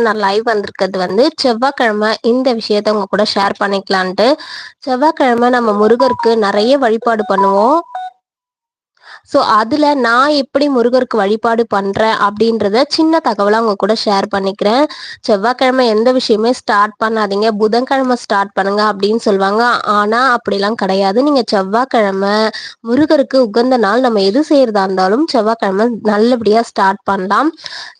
நான் லைவ் வந்திருக்கிறது வந்து செவ்வாய்க்கிழமை. இந்த விஷயத்த உங்க கூட ஷேர் பண்ணிக்கலான்ட்டு. செவ்வாய்க்கிழமை நம்ம முருகருக்கு நிறைய வழிபாடு பண்ணுவோம். ஸோ அதில் நான் எப்படி முருகருக்கு வழிபாடு பண்ணுறேன் அப்படின்றத சின்ன தகவலை அவங்க கூட ஷேர் பண்ணிக்கிறேன். செவ்வாய்க்கிழமை எந்த விஷயமே ஸ்டார்ட் பண்ணாதீங்க. புதன்கிழமை ஸ்டார்ட் பண்ணுங்க அப்படின்னு சொல்லுவாங்க. ஆனால் அப்படிலாம் கிடையாது. நீங்கள் செவ்வாய்க்கிழமை முருகருக்கு உகந்த நாள் நம்ம எது செய்யறதா இருந்தாலும் செவ்வாய்க்கிழமை நல்லபடியாக ஸ்டார்ட் பண்ணலாம்.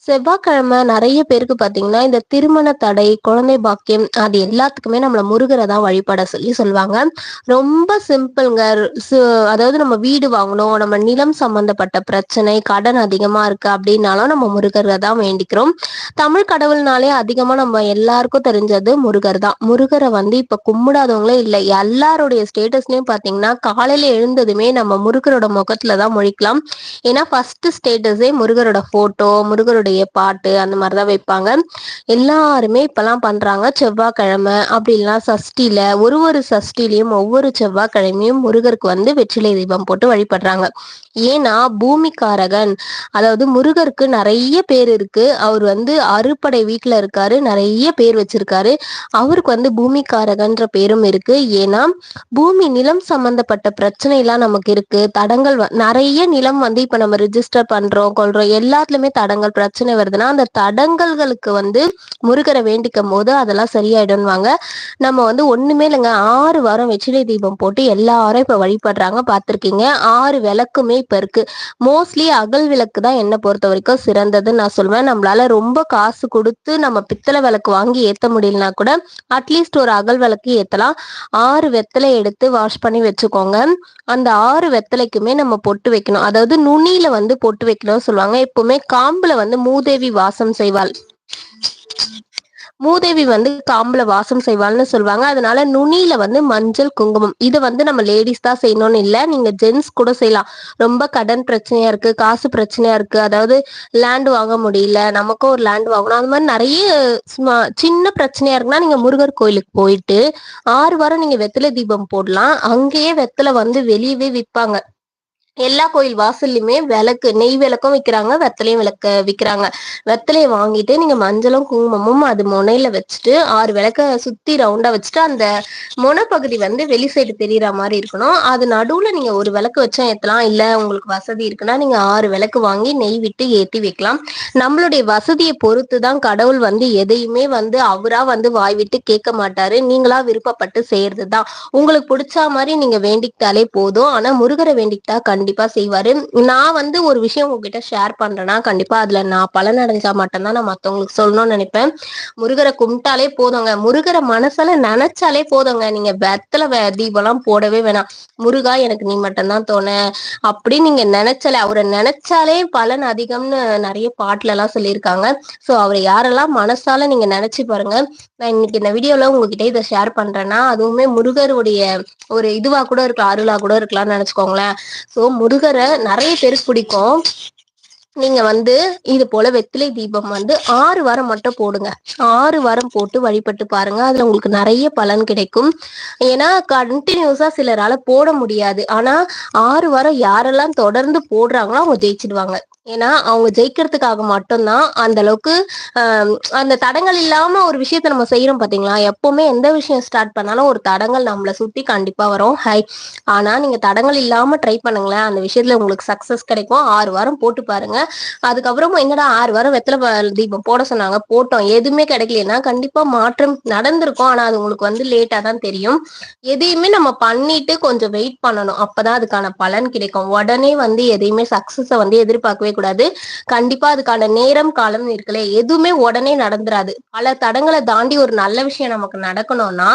செவ்வாய்க்கிழமை நிறைய பேருக்கு பார்த்தீங்கன்னா இந்த திருமண தடை குழந்தை பாக்கியம் அது எல்லாத்துக்குமே நம்மளை முருகரை தான் வழிபட சொல்லி சொல்லுவாங்க. ரொம்ப சிம்பிள்ங்க அதாவது நம்ம வீடு வாங்கணும் நம்ம நிலம் சம்பந்தப்பட்ட பிரச்சனை கடன் அதிகமா இருக்கு அப்படின்னாலும் நம்ம முருகரை தான் வேண்டிக்கிறோம். தமிழ் கடவுள்னாலே அதிகமா நம்ம எல்லாருக்கும் தெரிஞ்சது முருகர் தான். முருகரை வந்து இப்ப கும்பிடாதவங்களே இல்லை. எல்லாருடைய ஸ்டேட்டஸ்லயும் பாத்தீங்கன்னா காலையில எழுந்ததுமே நம்ம முருகரோட முகத்துல தான் முழிக்கலாம். ஏன்னா ஃபர்ஸ்ட் ஸ்டேட்டஸே முருகரோட போட்டோ முருகருடைய பாட்டு அந்த மாதிரிதான் வைப்பாங்க. எல்லாருமே இப்பெல்லாம் பண்றாங்க. செவ்வாய்க்கிழமை அப்படி இல்லைன்னா சஷ்டியில ஒரு ஒரு சஷ்டிலையும் ஒவ்வொரு செவ்வாய்க்கிழமையும் முருகருக்கு வந்து வெற்றிலை தீபம் போட்டு வழிபடுறாங்க. ஏன்னா பூமிக்காரகன் அதாவது முருகருக்கு நிறைய பேர் இருக்கு. அவர் வந்து அறுப்படை வீட்டுல இருக்காரு நிறைய பேர் வச்சிருக்காரு. அவருக்கு வந்து பூமிக்காரகன்ற பேரும் இருக்கு. ஏன்னா பூமி நிலம் சம்பந்தப்பட்ட பிரச்சனை எல்லாம் நமக்கு இருக்கு. தடங்கள் நிறைய நிலம் வந்து இப்ப நம்ம ரிஜிஸ்டர் பண்றோம் கொள்றோம். எல்லாத்துலயுமே தடங்கள் பிரச்சனை வருதுன்னா அந்த தடங்கல்களுக்கு வந்து முருகரை வேண்டிக்கும் போது அதெல்லாம் சரியாயிடும்வாங்க நம்ம வந்து ஒண்ணுமே இல்லைங்க. ஆறு வாரம் வெற்றிலை தீபம் போட்டு எல்லாரும் இப்ப வழிபடுறாங்க. பார்த்துருக்கீங்க. ஆறு விளக்குமே இப்ப இருக்கு. மோஸ்ட்லி அகல் விளக்கு தான் என்ன பொறுத்த வரைக்கும் சிறந்ததுன்னு நான் சொல்லுவேன் நம்மளால ரொம்ப காசு கொடுத்து நம்ம பித்தளை விளக்கு வாங்கி ஏத்த முடியலனா கூட அட்லீஸ்ட் ஒரு அகல் விளக்கு ஏத்தலாம். ஆறு வெத்தலை எடுத்து வாஷ் பண்ணி வச்சுக்கோங்க. அந்த ஆறு வெத்தலைக்குமே நம்ம பொட்டு வைக்கணும். அதாவது நுனியில வந்து பொட்டு வைக்கணும்னு சொல்லுவாங்க. எப்பவுமே காம்புல வந்து மூதேவி வாசம் செய்வாள். மூதேவி வந்து காம்புல வாசம் செய்வாள்னு சொல்லுவாங்க அதனால நுனியில வந்து மஞ்சள் குங்குமம். இதை வந்து நம்ம லேடிஸ் தான் செய்யணும்னு இல்லை. நீங்க ஜென்ஸ் கூட செய்யலாம். ரொம்ப கடன் பிரச்சனையா இருக்கு காசு பிரச்சனையா இருக்கு. அதாவது லேண்ட் வாங்க முடியல. நமக்கும் ஒரு லேண்ட் வாங்கணும். அது மாதிரி நிறைய சின்ன பிரச்சனையா இருக்குன்னா நீங்க முருகர் கோயிலுக்கு போயிட்டு ஆறு வாரம் நீங்க வெத்தலை தீபம் போடலாம். அங்கேயே வெத்தலை வந்து வெளியவே விற்பாங்க எல்லா கோயில் வாசல்லையுமே விளக்கு நெய் விளக்கும் விற்கிறாங்க வெத்தலையும் விளக்க விற்கிறாங்க வெத்தலையை வாங்கிட்டு நீங்க மஞ்சளும் குங்குமமும் அது முனையில வச்சுட்டு ஆறு விளக்க சுத்தி ரவுண்டா வச்சுட்டு அந்த முனைப்பகுதி வந்து வெளி சைடு தெரியற மாதிரி இருக்கணும். அது நடுவுல நீங்க ஒரு விளக்கு வச்சா ஏத்தலாம். இல்ல உங்களுக்கு வசதி இருக்குன்னா நீங்க ஆறு விளக்கு வாங்கி நெய் விட்டு ஏற்றி வைக்கலாம். நம்மளுடைய வசதியை பொறுத்து தான் கடவுள் வந்து எதையுமே வந்து அவரா வந்து வாய் விட்டு கேட்க மாட்டாரு. நீங்களா விருப்பப்பட்டு செய்யறது தான் உங்களுக்கு பிடிச்ச மாதிரி நீங்க வேண்டிக்கிட்டாலே போதும். ஆனா முருகரை வேண்டிக்கிட்டா கண்டிப்பா கண்டிப்பா செய்வாரு. நான் வந்து ஒரு விஷயம் உங்ககிட்ட ஷேர் பண்றேன்னா கண்டிப்பா அதுல நான் பலன் அடைஞ்சா மட்டும்தான் நான் மத்தவங்களுக்கு சொல்லணும்னு நினைப்பேன். முருகரை கும்பிட்டாலே போதுங்க. முருகரை மனசால நினைச்சாலே போதுங்க. நீங்க வெத்தலை தீபம்லாம் போடவே வேணாம். முருகா எனக்கு நீ மட்டும்தான் தோண. அப்படி நீங்க நினைச்சாலே அவரை நினைச்சாலே பலன் அதிகம்னு நிறைய பாட்டுல எல்லாம் சொல்லியிருக்காங்க. சோ அவரை யாரெல்லாம் மனசால நீங்க நினைச்சு பாருங்க. நான் இன்னைக்கு இந்த வீடியோல உங்ககிட்ட இதை ஷேர் பண்றேன்னா அதுவுமே முருகருடைய ஒரு இதுவா கூட இருக்கலாம் அருளா கூட இருக்கலாம்னு நினைச்சுக்கோங்களேன். சோ முருகரை நிறைய பேருக்கு பிடிக்கும். நீங்க வந்து இது போல வெத்திலை தீபம் வந்து ஆறு வாரம் மட்டும் போடுங்க. ஆறு வாரம் போட்டு வழிபட்டு பாருங்க. அதுல உங்களுக்கு நிறைய பலன் கிடைக்கும். ஏன்னா கண்டினியூஸா சிலரால போட முடியாது. ஆனா ஆறு வாரம் யாரெல்லாம் தொடர்ந்து போடுறாங்களோ அவங்க ஜெயிச்சிடுவாங்க. ஏன்னா அவங்க ஜெயிக்கிறதுக்காக மட்டும்தான் அந்த அளவுக்கு அந்த தடங்கள் இல்லாம ஒரு விஷயத்த நம்ம செய்யறோம் பாத்தீங்களா? எப்பவுமே எந்த விஷயம் ஸ்டார்ட் பண்ணாலும் ஒரு தடங்கள் நம்மளை சுத்தி கண்டிப்பா வரும். ஹை ஆனா நீங்க தடங்கள் இல்லாம ட்ரை பண்ணுங்களேன். அந்த விஷயத்துல உங்களுக்கு சக்சஸ் கிடைக்கும். ஆறு வாரம் போட்டு பாருங்க. அதுக்கப்புறம் என்னடா ஆறு வாரம் வெத்தலை தீபம் போட சொன்னாங்க. போட்டோம். எதுவுமே கிடைக்கலன்னா கண்டிப்பா மாற்றம் நடந்திருக்கும். ஆனா அது உங்களுக்கு வந்து லேட்டா தான் தெரியும். எதையுமே நம்ம பண்ணிட்டு கொஞ்சம் வெயிட் பண்ணணும். அப்பதான் அதுக்கான பலன் கிடைக்கும். உடனே வந்து எதையுமே சக்சஸ வந்து எதிர்பார்க்கவே கூடாது கண்டிப்பா அதுக்கான நேரம் காலம் இருக்குல்ல எதுவுமே உடனே நடந்துராது. பல தடங்களை தாண்டி ஒரு நல்ல விஷயம் நமக்கு நடக்கணும்னா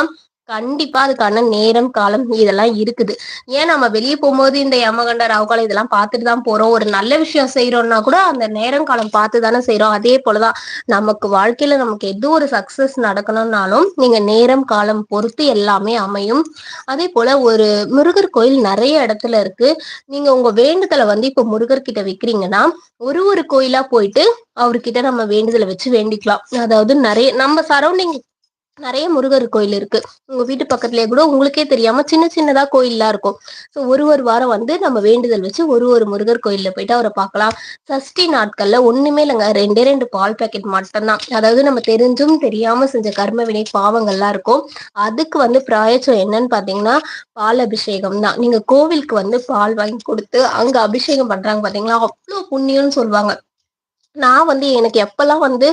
கண்டிப்பா அதுக்கான நேரம் காலம் இதெல்லாம் இருக்குது. ஏன் நம்ம வெளியே போகும்போது இந்த யமகண்ட ராவுகாலம் இதெல்லாம் பார்த்துட்டு தான் போறோம். ஒரு நல்ல விஷயம் செய்யறோம்னா கூட அந்த நேரம் காலம் பார்த்து தானே செய்யறோம் அதே போலதான் நமக்கு வாழ்க்கையில நமக்கு எது ஒரு சக்சஸ் நடக்கணும்னாலும் நீங்க நேரம் காலம் பொறுத்து எல்லாமே அமையும். அதே போல ஒரு முருகர் கோயில் நிறைய இடத்துல இருக்கு. நீங்க உங்க வேண்டுதலை வந்து இப்ப முருகர் கிட்ட வைக்கிறீங்கன்னா ஒரு ஒரு கோயிலா போயிட்டு அவர்கிட்ட நம்ம வேண்டுதலை வச்சு வேண்டிக்கலாம். அதாவது நிறைய நம்ம சரௌண்டிங் நிறைய முருகர் கோயில் இருக்கு. உங்க வீட்டு பக்கத்துலயே கூட உங்களுக்கே தெரியாம சின்ன சின்னதா கோயில்லாம் இருக்கும். ஸோ ஒரு ஒரு வாரம் வந்து நம்ம வேண்டுதல் வச்சு ஒரு ஒரு முருகர் கோயில்ல போயிட்டு அவரை பார்க்கலாம். சஷ்டி நாட்கள்ல ஒண்ணுமே இல்லைங்க. ரெண்டே ரெண்டு பால் பேக்கெட் மட்டும்தான். அதாவது நம்ம தெரிஞ்சும் தெரியாம செஞ்ச கர்ம வினை பாவங்கள்லாம் இருக்கும். அதுக்கு வந்து பிராயச்சம் என்னன்னு பாத்தீங்கன்னா பால் அபிஷேகம் தான். நீங்க கோவிலுக்கு வந்து பால் வாங்கி கொடுத்து அங்க அபிஷேகம் பண்றாங்க பாத்தீங்களா? அவ்வளவு புண்ணியம்னு சொல்லுவாங்க. நான் வந்து எனக்கு எப்பெல்லாம் வந்து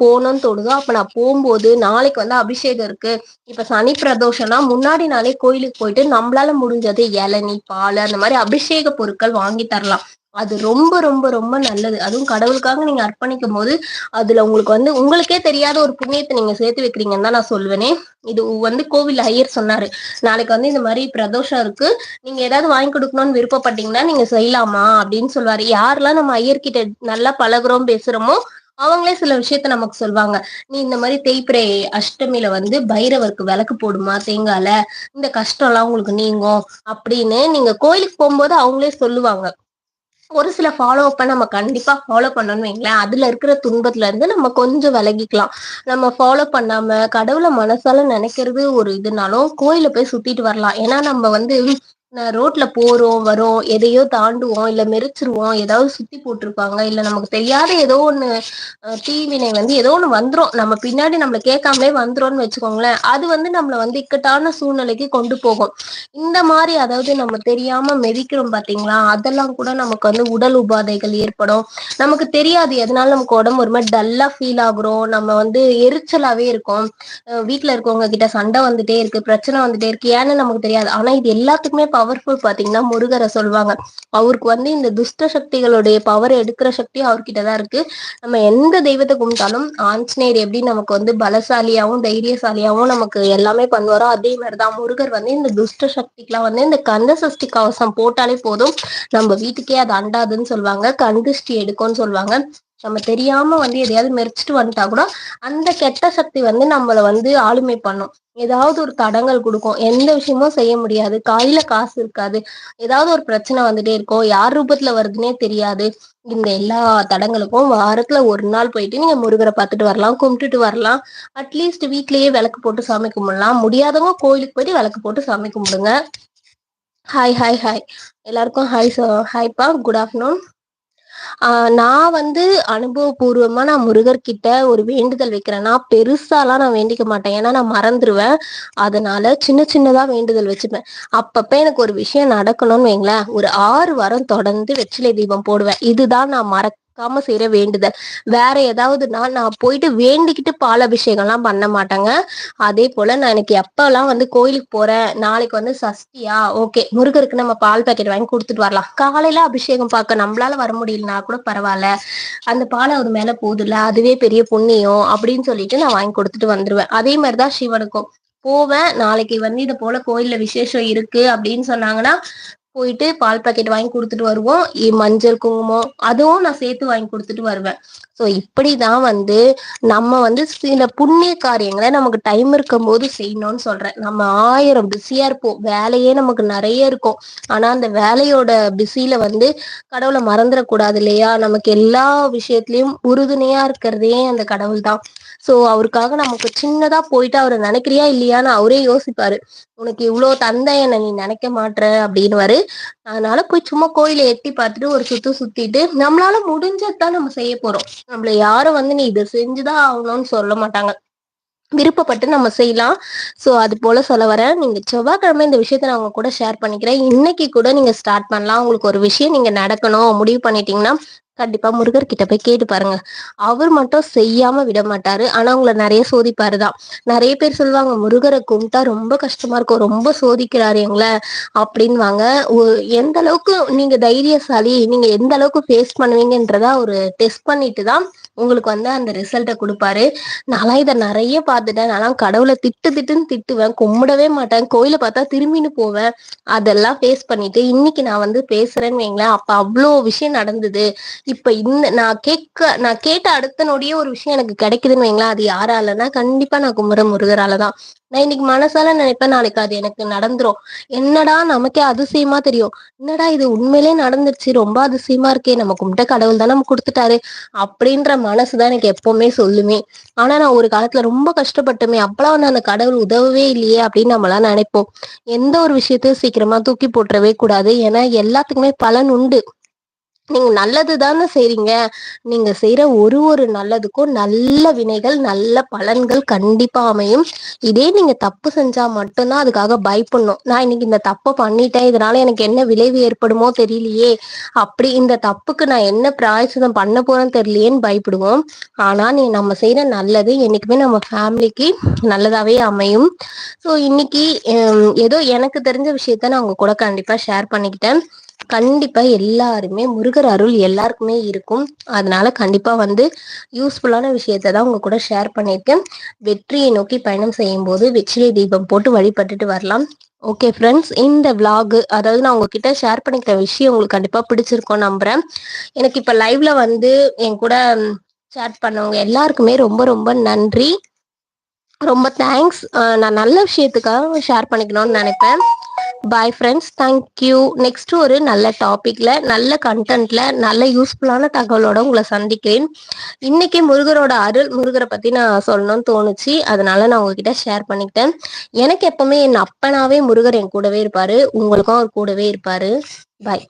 போகணும்னு தோணுதோ அப்ப நான் போகும்போது நாளைக்கு வந்து அபிஷேகம் இருக்கு. இப்ப சனி பிரதோஷம்னா முன்னாடி நாளே கோயிலுக்கு போயிட்டு நம்மளால முடிஞ்சது இளநீ பால் அந்த மாதிரி அபிஷேக பொருட்கள் வாங்கி தரலாம். அது ரொம்ப ரொம்ப ரொம்ப நல்லது. அதுவும் கடவுளுக்காக நீங்க அர்ப்பணிக்கும் போது அதுல உங்களுக்கு வந்து உங்களுக்கே தெரியாத ஒரு புண்ணியத்தை நீங்க சேர்த்து வைக்கிறீங்கன்னு தான் நான் சொல்லுவேனே. இது வந்து கோவில் ஐயர் சொன்னாரு. நாளைக்கு வந்து இந்த மாதிரி பிரதோஷம் இருக்கு. நீங்க ஏதாவது வாங்கி கொடுக்கணும்னு விருப்பப்பட்டீங்கன்னா நீங்க செய்யலாமா அப்படின்னு சொல்லுவாரு. யாரெல்லாம் நம்ம ஐயர்கிட்ட நல்லா பழகுறோம் பேசுறோமோ அவங்களே சில விஷயத்த நமக்கு சொல்லுவாங்க நீ இந்த மாதிரி தேய்பிரை அஷ்டமியில வந்து பைரவருக்கு விளக்கு போடுமா தேங்கால இந்த கஷ்டம் எல்லாம் உங்களுக்கு நீங்கும் அப்படின்னு நீங்க கோயிலுக்கு போகும்போது அவங்களே சொல்லுவாங்க. ஒரு சில ஃபாலோ அப்ப நம்ம கண்டிப்பா ஃபாலோ பண்ணணும் வைங்களேன். அதுல இருக்கிற துன்பத்துல இருந்து நம்ம கொஞ்சம் விலகிக்கலாம். நம்ம ஃபாலோ பண்ணாம கடவுளை மனசால நினைக்கிறது ஒரு இதுனாலும் கோயில போய் சுத்திட்டு வரலாம். ஏன்னா நம்ம வந்து ரோட்ல போறோம் வரோம் எதையோ தாண்டுவோம் இல்ல மெரிச்சிருவோம் ஏதாவது சுத்தி போட்டிருப்பாங்க இல்ல நமக்கு தெரியாத ஏதோ ஒண்ணு தீவினை வந்து ஏதோ ஒண்ணு வந்துரும். நம்ம பின்னாடி நம்மள கேட்காமலே வந்துரும்னு வச்சுக்கோங்களேன். அது வந்து நம்மள வந்து இக்கட்டான சூழ்நிலைக்கு கொண்டு போகும். இந்த மாதிரி அதாவது நம்ம தெரியாம மெதிக்கிறோம் பாத்தீங்களா? அதெல்லாம் கூட நமக்கு வந்து உடல் உபாதைகள் ஏற்படும். நமக்கு தெரியாது எதனால நமக்கு உடம்பு ஒரு மாதிரி டல்லா ஃபீல் ஆகுறோம். நம்ம வந்து எரிச்சலாவே இருக்கும். வீட்டுல இருக்கவங்க கிட்ட சண்டை வந்துட்டே இருக்கு பிரச்சனை வந்துட்டே இருக்கு. ஏன்னு நமக்கு தெரியாது. ஆனா இது எல்லாத்துக்குமே பவர்ஃபுல் பாத்தீங்கன்னா முருகரை சொல்லுவாங்க அவருக்கு வந்து இந்த துஷ்ட சக்திகளுடைய பவர் எடுக்கிற சக்தி அவர்கிட்ட தான் இருக்கு. நம்ம எந்த தெய்வத்தை கும்பிட்டாலும் ஆஞ்சநேயர் எப்படி நமக்கு வந்து பலசாலியாவும் தைரியசாலியாவும் நமக்கு எல்லாமே பண்ணுவாரோ அதே மாதிரிதான் முருகர் வந்து இந்த துஷ்ட சக்திக்கெல்லாம் வந்து இந்த கந்த சஷ்டி கவசம் போட்டாலே போதும். நம்ம வீட்டுக்கே அது அண்டாதுன்னு சொல்லுவாங்க கந்துஷ்டி எடுக்கும்னு சொல்லுவாங்க நம்ம தெரியாம வந்து எதையாவது மெரிச்சிட்டு வந்துட்டா கூட அந்த கெட்ட சக்தி வந்து நம்மள வந்து ஆளுமை பண்ணும். ஏதாவது ஒரு தடங்கள் கொடுக்கும். எந்த விஷயமும் செய்ய முடியாது. காலையில காசு இருக்காது. ஏதாவது ஒரு பிரச்சனை வந்துட்டே இருக்கும். யார் ரூபத்துல வருதுன்னே தெரியாது. இந்த எல்லா தடங்களுக்கும் வாரத்துல ஒரு நாள் போயிட்டு நீங்க முருகரை பார்த்துட்டு வரலாம் கும்பிட்டுட்டு வரலாம். அட்லீஸ்ட் வீட்லயே விளக்கு போட்டு சாமி கும்பிடலாம். முடியாதவங்க கோயிலுக்கு போயிட்டு விளக்கு போட்டு சாமி கும்பிடுங்க. ஹாய் ஹாய் ஹாய் எல்லாருக்கும் ஹாய் ஹாய்ப்பா குட் ஆஃப்டர்நூன் நான் வந்து அனுபவபூர்வமா நான் முருகர் கிட்ட ஒரு வேண்டுதல் வைக்கிறேன்னா பெருசாலாம் நான் வேண்டிக்க மாட்டேன். ஏன்னா நான் மறந்துருவேன். அதனால சின்ன சின்னதா வேண்டுதல் வச்சுப்பேன். அப்பப்ப எனக்கு ஒரு விஷயம் நடக்கணும்னு வைங்களேன். ஒரு ஆறு வாரம் தொடர்ந்து வெற்றிலை தீபம் போடுவேன். இதுதான் நான் மறக்க மறக்காம செய்யற வேண்டுதல் வேற ஏதாவதுனா நான் போயிட்டு வேண்டிக்கிட்டு பால் அபிஷேகம் எல்லாம் பண்ண மாட்டேங்க. அதே போல நான் எனக்கு எப்பெல்லாம் வந்து கோயிலுக்கு போறேன் நாளைக்கு வந்து சஷ்டியா? ஓகே முருகருக்கு நம்ம பால் பாக்கெட் வாங்கி கொடுத்துட்டு வரலாம். காலையில அபிஷேகம் பார்க்க நம்மளால வர முடியலனா கூட பரவாயில்ல. அந்த பால் அவர் மேல போதுல அதுவே பெரிய புண்ணியம் அப்படின்னு சொல்லிட்டு நான் வாங்கி கொடுத்துட்டு வந்துருவேன். அதே மாதிரிதான் சிவனுக்கும். போவேன் நாளைக்கு வந்து இதை போல கோயில்ல விசேஷம் இருக்கு அப்படின்னு சொன்னாங்கன்னா போயிட்டு பால் பாக்கெட் வாங்கி கொடுத்துட்டு வருவோம். மஞ்சள் குங்குமம் அதுவும் நான் சேர்த்து வாங்கி கொடுத்துட்டு வருவேன். ஸோ இப்படிதான் வந்து நம்ம வந்து சில புண்ணிய காரியங்களை நமக்கு டைம் இருக்கும் போது செய்யணும்னு சொல்றேன். நம்ம ஆயிரம் பிஸியா இருப்போம். வேலையே நமக்கு நிறைய இருக்கும். ஆனா அந்த வேலையோட பிஸியில வந்து கடவுளை மறந்துடக்கூடாது இல்லையா? நமக்கு எல்லா விஷயத்துலயும் உறுதுணையா இருக்கிறதே அந்த கடவுள் தான் சோ அவருக்காக நமக்கு சின்னதா போயிட்டு அவரை நினைக்கிறியா இல்லையான்னு அவரே யோசிப்பாரு. உனக்கு இவ்வளோ தந்தை என்ன நீ நினைக்க மாட்ற அப்படின்னு அதனால போய் சும்மா கோயில எட்டி பார்த்துட்டு ஒரு சுத்து சுத்திட்டு நம்மளால முடிஞ்சதான் நம்ம செய்ய போறோம். நம்மள யாரும் வந்து நீ இதை செஞ்சுதான் ஆகணும்னு சொல்ல மாட்டாங்க. விருப்பப்பட்டு நம்ம செய்யலாம். ஸோ அது போல சொல்ல வரேன் நீங்க செவ்வாய்க்கிழமை இந்த விஷயத்த நான் உங்க கூட ஷேர் பண்ணிக்கிறேன். இன்னைக்கு கூட நீங்க ஸ்டார்ட் பண்ணலாம். உங்களுக்கு ஒரு விஷயம் நீங்க நடக்கணும் முடிவு பண்ணிட்டீங்கன்னா கண்டிப்பா முருகர் கிட்ட போய் கேட்டு பாருங்க. அவர் மட்டும் செய்யாம விட மாட்டாரு. ஆனா உங்களை நிறைய சோதிப்பாருதான் நிறைய பேர் சொல்லுவாங்க முருகரை கும்பிட்டா ரொம்ப கஷ்டமா இருக்கும். ரொம்ப சோதிக்கிறாரு எங்களை. அப்படின்வாங்க எந்த அளவுக்கு நீங்க தைரியசாலி நீங்க எந்த அளவுக்கு ஃபேஸ் பண்ணுவீங்கன்றதா ஒரு டெஸ்ட் பண்ணிட்டு தான் உங்களுக்கு வந்து அந்த ரிசல்ட்டை கொடுப்பாரு. நான் இதை நிறைய பார்த்துட்டேன். நான் கடவுளை திட்டு திட்டுன்னு திட்டுவேன். கும்பிடவே மாட்டேன். கோயில பார்த்தா திரும்பின்னு போவேன். அதெல்லாம் ஃபேஸ் பண்ணிட்டு இன்னைக்கு நான் வந்து பேசுறேன்னு வைங்களேன். அப்ப அவ்வளோ விஷயம் நடந்தது. இப்ப இந்த நான் கேட்க நான் கேட்ட அடுத்த நொடியே ஒரு விஷயம் எனக்கு கிடைக்குதுன்னு வைங்களேன் அது யாராலன்னா கண்டிப்பா நான் குமர முருகராலதான். நான் இன்னைக்கு மனசால நினைப்பேன் நாளைக்கு அது எனக்கு நடந்துரும். என்னடா நமக்கே அதிசயமா தெரியும். என்னடா இது உண்மையிலே நடந்துருச்சு ரொம்ப அதிசயமா இருக்கே நம்ம கும்பிட்ட கடவுள் தான் நம்ம கொடுத்துட்டாரு அப்படின்ற மனசுதான் எனக்கு எப்பவுமே சொல்லுமே. ஆனா நான் ஒரு காலத்துல ரொம்ப கஷ்டப்பட்டுமே அப்பெல்லாம் வந்து அந்த கடவுள் உதவவே இல்லையே அப்படின்னு நம்மளாம் நினைப்போம். எந்த ஒரு விஷயத்தையும் சீக்கிரமா தூக்கி போட்டுறவே கூடாது. ஏன்னா எல்லாத்துக்குமே பலன் உண்டு. நீங்க நல்லது தானே செய்றீங்க. நீங்க செய்யற ஒரு ஒரு நல்லதுக்கும் நல்ல வினைகள் நல்ல பலன்கள் கண்டிப்பா அமையும். இதே நீங்க தப்பு செஞ்சா மட்டும்தான் அதுக்காக பயப்படணும். நான் இன்னைக்கு இந்த தப்பை பண்ணிட்டேன். இதனால எனக்கு என்ன விளைவு ஏற்படுமோ தெரியலையே. அப்படி இந்த தப்புக்கு நான் என்ன பிராயசிதம் பண்ண போறேன்னு தெரியலையேன்னு பயப்படுவோம். ஆனா நீ நம்ம செய்யற நல்லது என்னைக்குமே நம்ம ஃபேமிலிக்கு நல்லதாவே அமையும். ஸோ இன்னைக்கு ஏதோ எனக்கு தெரிஞ்ச விஷயத்த நான் உங்க கூட கண்டிப்பா ஷேர் பண்ணிக்கிட்டேன். கண்டிப்பா எல்லாருமே முருகர் அருள் எல்லாருக்குமே இருக்கும். அதனால கண்டிப்பா வந்து யூஸ்ஃபுல்லான விஷயத்த தான் உங்க கூட ஷேர் பண்ணியிருக்கேன் வெற்றியை நோக்கி பயணம் செய்யும் போது வெற்றிலை தீபம் போட்டு வழிபட்டுட்டு வரலாம். ஓகே ஃப்ரெண்ட்ஸ் இந்த விலாக் அதாவது நான் உங்ககிட்ட ஷேர் பண்ணிக்கிற விஷயம் உங்களுக்கு கண்டிப்பா பிடிச்சிருக்கோம் நம்புறேன். எனக்கு இப்ப லைவ்ல வந்து என் கூட சேட் பண்ணவங்க எல்லாருக்குமே ரொம்ப ரொம்ப நன்றி. ரொம்ப தேங்க்ஸ் நான் நல்ல விஷயத்துக்காக ஷேர் பண்ணிக்கணும்னு நினைப்பேன். பாய் ஃப்ரெண்ட்ஸ் தேங்க்யூ நெக்ஸ்ட் ஒரு நல்ல டாபிக்ல நல்ல கண்டென்ட்ல நல்ல யூஸ்ஃபுல்லான தகவலோட உங்களை சந்திக்கிறேன். இன்னைக்கு முருகரோட அருள் முருகரை பத்தி நான் சொல்லணும்னு தோணுச்சு. அதனால நான் உங்ககிட்ட ஷேர் பண்ணிக்கிட்டேன். எனக்கு எப்பவுமே என் அப்பனாவே முருகர் என் கூடவே இருப்பாரு. உங்களுக்கும் அவர் கூடவே இருப்பாரு. பாய்